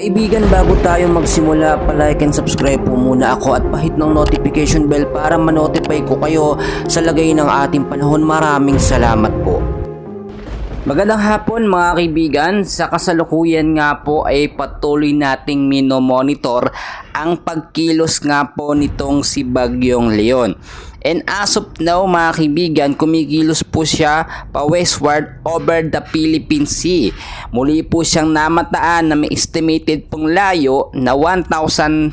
Kaibigan, bago tayo magsimula, palike and subscribe po muna ako at pahit ng notification bell para manotify ko kayo sa lagay ng ating panahon. Maraming salamat po. Magandang hapon mga kaibigan, sa kasalukuyan nga po ay patuloy nating minomonitor ang pagkilos nga po nitong si Bagyong Leon. And as of now mga kaibigan, kumikilos po siya pa westward over the Philippine Sea. Muli po siyang namataan na may estimated pong layo na 1,075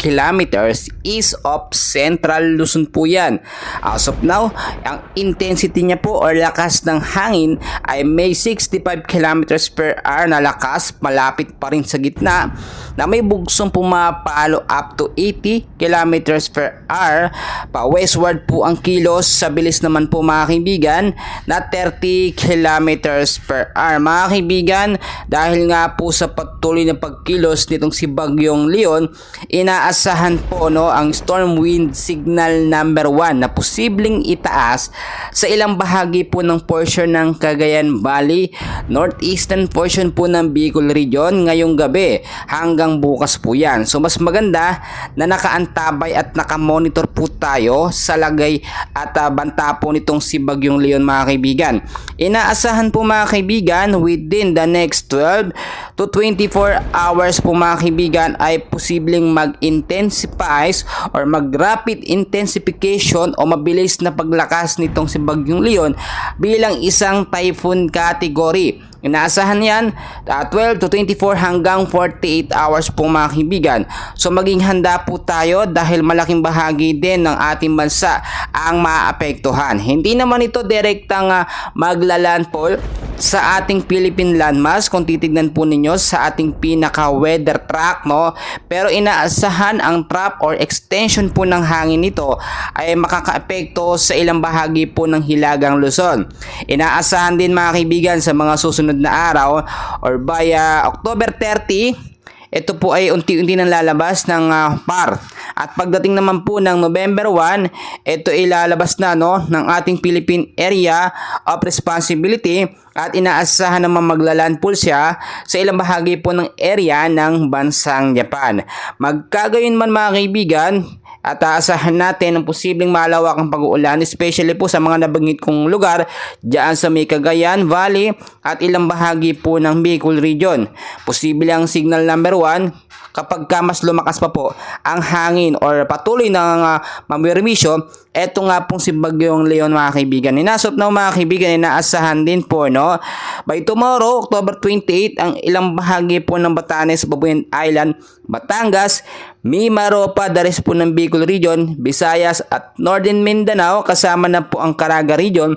kilometers east of Central Luzon po yan. As of now, ang intensity niya po or lakas ng hangin ay may 65 kilometers per hour na lakas malapit pa rin sa gitna na may bugsong pumapalo up to 80 kilometers per hour. Pa westward po ang kilos. Sa bilis naman po mga kaibigan na 30 kilometers per hour. Mga kaibigan dahil nga po sa patuloy na pagkilos nitong si Bagyong Leon inaasahan po no ang storm wind signal number 1 na posibleng itaas sa ilang bahagi po ng portion ng Cagayan Valley northeastern portion po ng Bicol region ngayong gabi. Hanggang bukas po yan so mas maganda na nakaantabay at nakamonitor po tayo sa lagay at ah, banta po nitong si Bagyong Leon mga kaibigan. Inaasahan po mga kaibigan within the next 12 to 24 hours po mga kaibigan ay posibleng mag-intensify or mag-rapid intensification o mabilis na paglakas nitong si Bagyong Leon bilang isang typhoon category. Inaasahan yan uh, 12 to 24 hanggang 48 hours po mga kaibigan. So maging handa po tayo dahil malaking bahagi din ng ating bansa ang maapektuhan. Hindi naman ito direktang uh, maglalandfall sa ating Philippine landmass kung titignan po ninyo sa ating pinaka weather track no pero inaasahan ang trap or extension po ng hangin nito ay makakaapekto sa ilang bahagi po ng hilagang Luzon inaasahan din mga kaibigan sa mga susunod na araw or by uh, October 30 ito po ay unti-unti nang lalabas ng uh, PAR. At pagdating naman po ng November 1, ito ay lalabas na no, ng ating Philippine Area of Responsibility at inaasahan naman maglalandfall siya sa ilang bahagi po ng area ng bansang Japan. Magkagayon man mga kaibigan, at aasahan natin ang posibleng malawak ang pag-uulan especially po sa mga nabanggit kong lugar diyan sa may Cagayan Valley at ilang bahagi po ng Bicol Region. Posible ang signal number 1 kapag ka mas lumakas pa po ang hangin or patuloy ng uh, mamirmisyo, eto nga pong si Bagyong Leon mga kaibigan. Inasop na mga kaibigan, inaasahan din po, no? By tomorrow, October 28, ang ilang bahagi po ng Batanes, Babuyan Island, Batangas, Mimaropa, Dares po ng Bicol Region, Visayas at Northern Mindanao, kasama na po ang Caraga Region,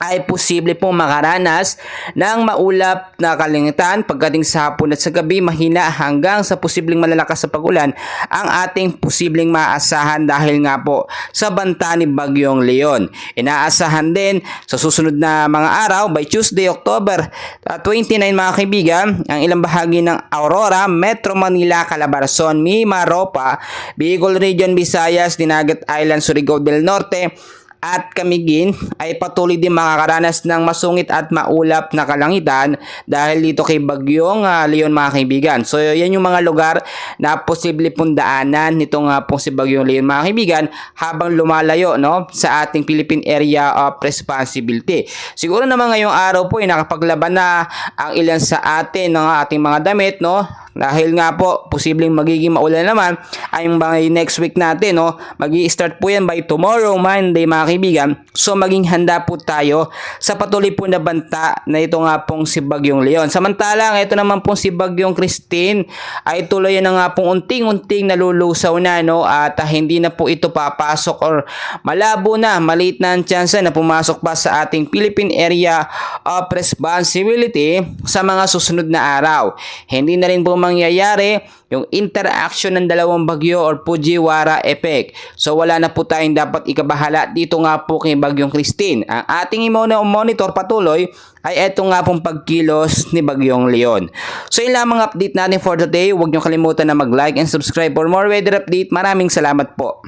ay posible pong makaranas ng maulap na kalingitan pagdating sa hapon at sa gabi mahina hanggang sa posibleng malalakas sa pagulan ang ating posibleng maasahan dahil nga po sa banta ni Bagyong Leon. Inaasahan din sa susunod na mga araw by Tuesday, October uh, 29 mga kaibigan ang ilang bahagi ng Aurora, Metro Manila, Calabarzon, Mimaropa, Bicol Region, Visayas, Dinagat Island, Surigao del Norte, at Kamigin ay patuloy din makakaranas ng masungit at maulap na kalangitan dahil dito kay Bagyong uh, Leon mga kaibigan. So yan yung mga lugar na posible pong daanan nitong uh, pong si Bagyong Leon mga kaibigan habang lumalayo no sa ating Philippine Area of Responsibility. Siguro naman ngayong araw po ay nakapaglaban na ang ilan sa atin ng ating mga damit no dahil nga po, posibleng magiging maulan naman ay mga next week natin, no? mag start po yan by tomorrow, Monday, mga kaibigan. So, maging handa po tayo sa patuloy po na banta na ito nga pong si Bagyong Leon. Samantalang, ito naman pong si Bagyong Christine ay tuloy na nga pong unting-unting nalulusaw na, no? At uh, hindi na po ito papasok or malabo na, maliit na ang chance na pumasok pa sa ating Philippine Area of Responsibility sa mga susunod na araw. Hindi na rin po mangyayari yung interaction ng dalawang bagyo or Fujiwara effect. So wala na po tayong dapat ikabahala dito nga po kay Bagyong Christine. Ang ating monitor patuloy ay eto nga pong pagkilos ni Bagyong Leon. So yun lamang update natin for today. Huwag nyo kalimutan na mag-like and subscribe for more weather update. Maraming salamat po.